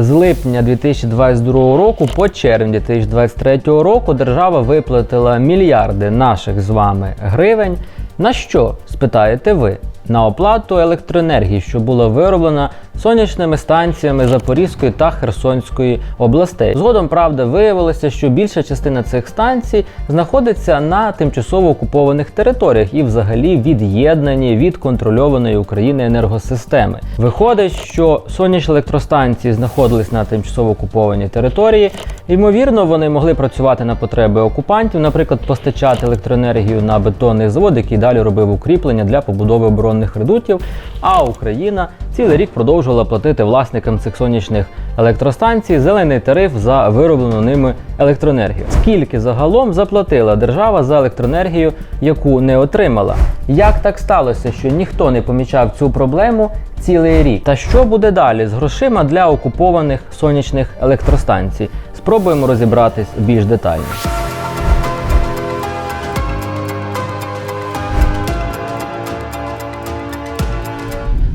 З липня 2022 року по червень 2023 року держава виплатила мільярди наших з вами гривень. На що спитаєте ви? На оплату електроенергії, що була вироблена сонячними станціями Запорізької та Херсонської областей. Згодом, правда, виявилося, що більша частина цих станцій знаходиться на тимчасово окупованих територіях і взагалі від'єднані від контрольованої України енергосистеми. Виходить, що сонячні електростанції знаходились на тимчасово окупованій території. Ймовірно, вони могли працювати на потреби окупантів, наприклад, постачати електроенергію на бетонний завод, який далі робив укріплення для побудови оборонних редутів. А Україна цілий рік продовжувала платити власникам цих сонячних електростанцій зелений тариф за вироблену ними електроенергію. Скільки загалом заплатила держава за електроенергію, яку не отримала? Як так сталося, що ніхто не помічав цю проблему цілий рік? Та що буде далі з грошима для окупованих сонячних електростанцій? Спробуємо розібратись більш детально.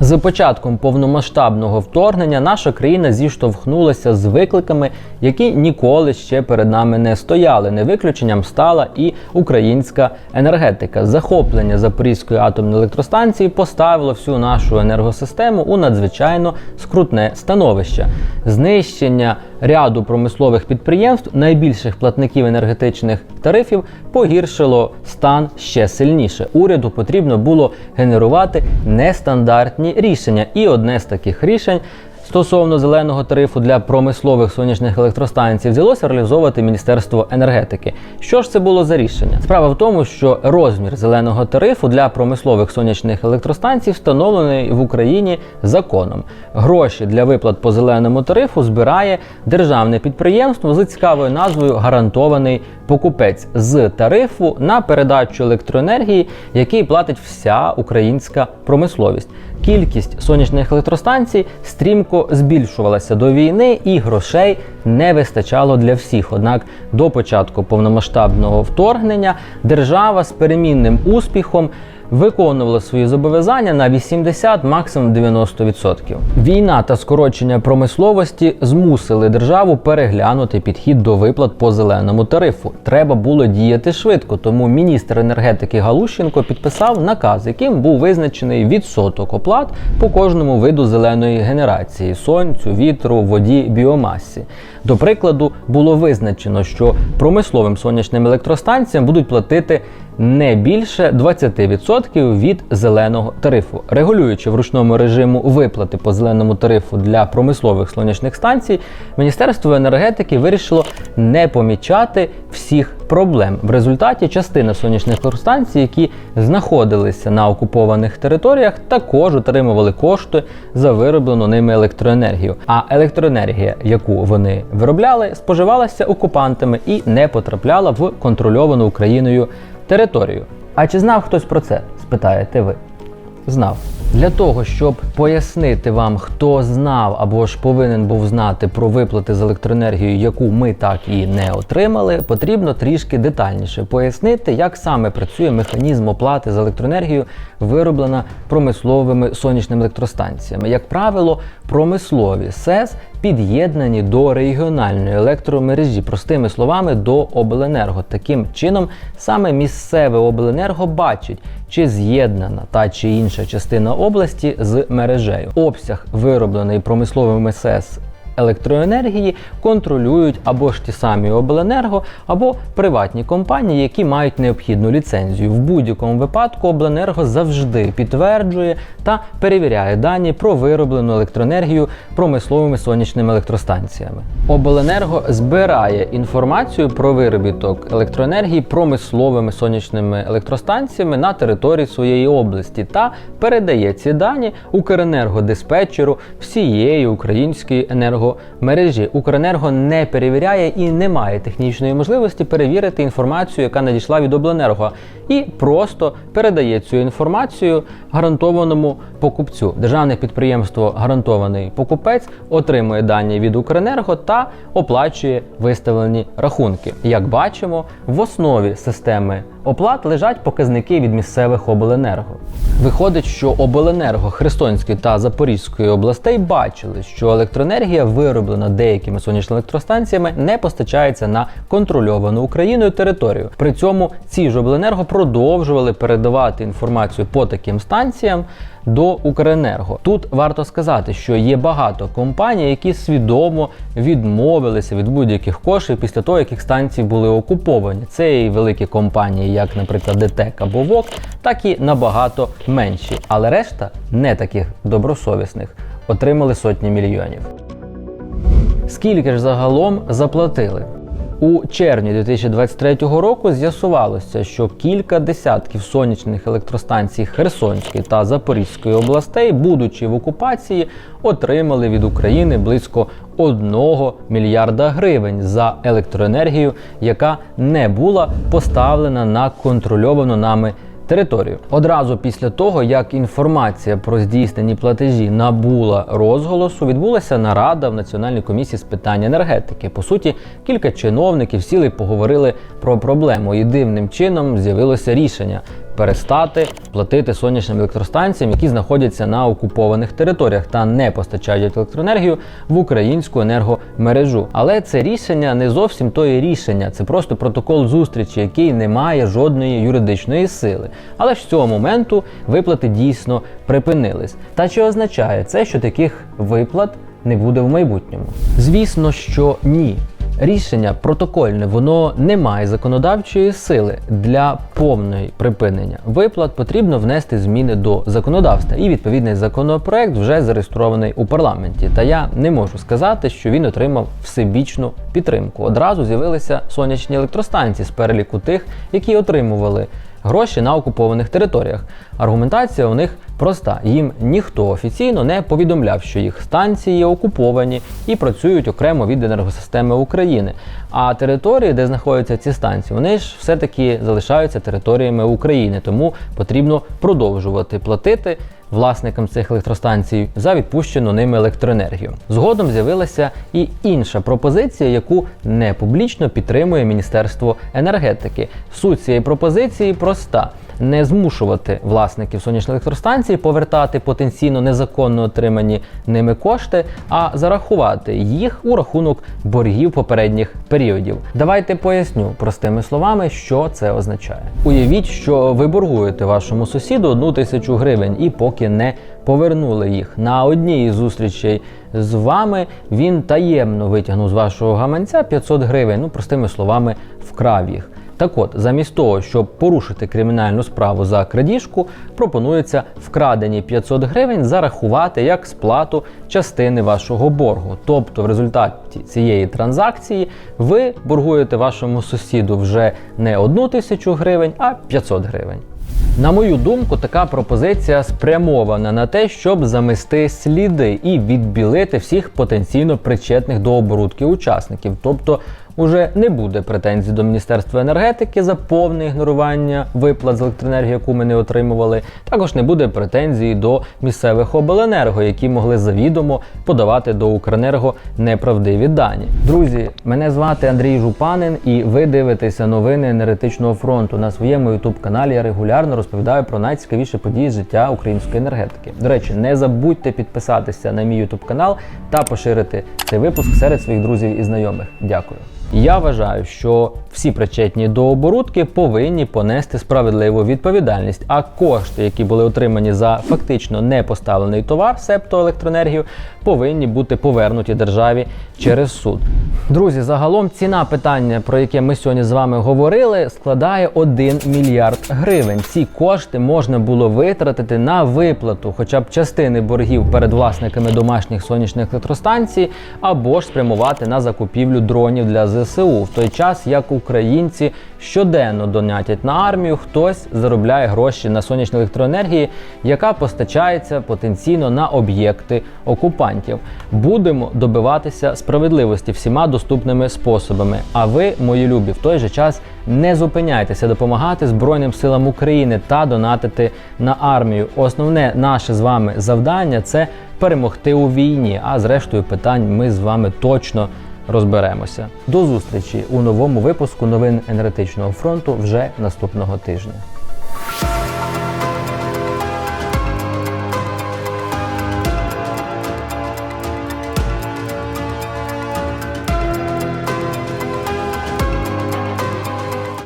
З початком повномасштабного вторгнення наша країна зіштовхнулася з викликами, які ніколи ще перед нами не стояли. Не виключенням стала і українська енергетика. Захоплення Запорізької атомної електростанції поставило всю нашу енергосистему у надзвичайно скрутне становище. Знищення ряду промислових підприємств, найбільших платників енергетичних тарифів, погіршило стан ще сильніше. Уряду потрібно було генерувати нестандартні рішення. І одне з таких рішень. Стосовно зеленого тарифу для промислових сонячних електростанцій взялося реалізовувати Міністерство енергетики. Що ж це було за рішення? Справа в тому, що розмір зеленого тарифу для промислових сонячних електростанцій встановлений в Україні законом. Гроші для виплат по зеленому тарифу збирає державне підприємство з цікавою назвою Гарантований покупець з тарифу на передачу електроенергії, який платить вся українська промисловість. Кількість сонячних електростанцій стрімко збільшувалася до війни, і грошей не вистачало для всіх. Однак до початку повномасштабного вторгнення держава з перемінним успіхом виконувала свої зобов'язання на 80, максимум 90%. Війна та скорочення промисловості змусили державу переглянути підхід до виплат по зеленому тарифу. Треба було діяти швидко, тому міністр енергетики Галущенко підписав наказ, яким був визначений відсоток оплат по кожному виду зеленої генерації сонцю, вітру, воді, біомасі. До прикладу, було визначено, що промисловим сонячним електростанціям будуть платити не більше 20% від зеленого тарифу, регулюючи в ручному режиму виплати по зеленому тарифу для промислових сонячних станцій, Міністерство енергетики вирішило не помічати всіх проблем. В результаті частина сонячних електростанцій, які знаходилися на окупованих територіях, також отримували кошти за вироблену ними електроенергію. А електроенергія, яку вони виробляли, споживалася окупантами і не потрапляла в контрольовану Україною територію. А чи знав хтось про це? спитаєте ви. Знав. Для того, щоб пояснити вам, хто знав або ж повинен був знати про виплати з електроенергією, яку ми так і не отримали, потрібно трішки детальніше пояснити, як саме працює механізм оплати за електроенергію, вироблена промисловими сонячними електростанціями. Як правило, промислові СЕС під'єднані до регіональної електромережі, простими словами, до обленерго. Таким чином, саме місцеве обленерго бачить, чи з'єднана та чи інша частина області з мережею. Обсяг вироблений промисловими СЕС електроенергії контролюють або ж ті самі обленерго, або приватні компанії, які мають необхідну ліцензію. В будь-якому випадку обленерго завжди підтверджує та перевіряє дані про вироблену електроенергію промисловими сонячними електростанціями. Обленерго збирає інформацію про виробіток електроенергії промисловими сонячними електростанціями на території своєї області та передає ці дані Укренергодиспетчеру всієї української енергомережі. Укренерго не перевіряє і не має технічної можливості перевірити інформацію, яка надійшла від обленерго, і просто передає цю інформацію гарантованому покупцю. Державне підприємство Гарантований покупець отримує дані від Укренерго та оплачує виставлені рахунки. Як бачимо, в основі системи оплат лежать показники від місцевих обленерго. Виходить, що обленерго Херсонської та Запорізької областей бачили, що електроенергія, вироблена деякими сонячними електростанціями, не постачається на контрольовану Україною територію. При цьому ці ж обленерго продовжували передавати інформацію по таким станціям до Укренерго. Тут варто сказати, що є багато компаній, які свідомо відмовилися від будь-яких коштів після того, як їх станції були окуповані. Це і великі компанії, як, наприклад, ДТЕК або ВОК, так і набагато менші. Але решта не таких добросовісних отримали сотні мільйонів. Скільки ж загалом заплатили? У червні 2023 року з'ясувалося, що кілька десятків сонячних електростанцій Херсонської та Запорізької областей, будучи в окупації, отримали від України близько 1 мільярда гривень за електроенергію, яка не була поставлена на контрольовану нами територію. Одразу після того, як інформація про здійснені платежі набула розголосу, відбулася нарада в Національній комісії з питань енергетики. По суті, кілька чиновників сіли поговорили про проблему, і дивним чином з'явилося рішення. Перестати платити сонячним електростанціям, які знаходяться на окупованих територіях та не постачають електроенергію в українську енергомережу. Але це рішення не зовсім то є рішення, це просто протокол зустрічі, який не має жодної юридичної сили. Але з цього моменту виплати дійсно припинились. Та чи означає це, що таких виплат не буде в майбутньому? Звісно, що ні. Рішення протокольне, воно не має законодавчої сили для повної припинення виплат. Потрібно внести зміни до законодавства, і відповідний законопроект вже зареєстрований у парламенті. Та я не можу сказати, що він отримав всебічну підтримку. Одразу з'явилися сонячні електростанції з переліку тих, які отримували гроші на окупованих територіях. Аргументація у них проста: їм ніхто офіційно не повідомляв, що їх станції окуповані і працюють окремо від енергосистеми України. А території, де знаходяться ці станції, вони ж все-таки залишаються територіями України, тому потрібно продовжувати платити. Власникам цих електростанцій за відпущену ними електроенергію. Згодом з'явилася і інша пропозиція, яку не публічно підтримує Міністерство енергетики. Суть цієї пропозиції проста: не змушувати власників сонячних електростанцій повертати потенційно незаконно отримані ними кошти, а зарахувати їх у рахунок боргів попередніх періодів. Давайте поясню простими словами, що це означає. Уявіть, що ви боргуєте вашому сусіду одну тисячу гривень і поки не повернули їх на одній із зустрічей з вами, він таємно витягнув з вашого гаманця 500 гривень. Ну, простими словами, вкрав їх. Так от, замість того, щоб порушити кримінальну справу за крадіжку, пропонується вкрадені 500 гривень зарахувати як сплату частини вашого боргу. Тобто, в результаті цієї транзакції ви боргуєте вашому сусіду вже не одну тисячу гривень, а 500 гривень. На мою думку, така пропозиція спрямована на те, щоб замести сліди і відбілити всіх потенційно причетних до оборудки учасників. Тобто уже не буде претензій до Міністерства енергетики за повне ігнорування виплат з електроенергії, яку ми не отримували. Також не буде претензій до місцевих обленерго, які могли завідомо подавати до Укренерго неправдиві дані. Друзі, мене звати Андрій Жупанин, і ви дивитеся новини енергетичного фронту. На своєму youtube каналі я регулярно розповідаю про найцікавіші події життя української енергетики. До речі, не забудьте підписатися на мій youtube канал та поширити цей випуск серед своїх друзів і знайомих. Дякую. Я вважаю, що всі причетні до оборудки повинні понести справедливу відповідальність, а кошти, які були отримані за фактично не поставлений товар, септо електроенергію, повинні бути повернуті державі через суд. Друзі, загалом ціна питання, про яке ми сьогодні з вами говорили, складає 1 мільярд гривень. Ці кошти можна було витратити на виплату, хоча б частини боргів перед власниками домашніх сонячних електростанцій, або ж спрямувати на закупівлю дронів для ЗСУ в той час, як українці щоденно донатять на армію, хтось заробляє гроші на сонячній електроенергії, яка постачається потенційно на об'єкти окупантів. Будемо добиватися справедливості всіма доступними способами. А ви, мої любі, в той же час не зупиняйтеся допомагати Збройним силам України та донатити на армію. Основне наше з вами завдання це перемогти у війні. А зрештою питань ми з вами точно розберемося. До зустрічі у новому випуску новин енергетичного фронту вже наступного тижня.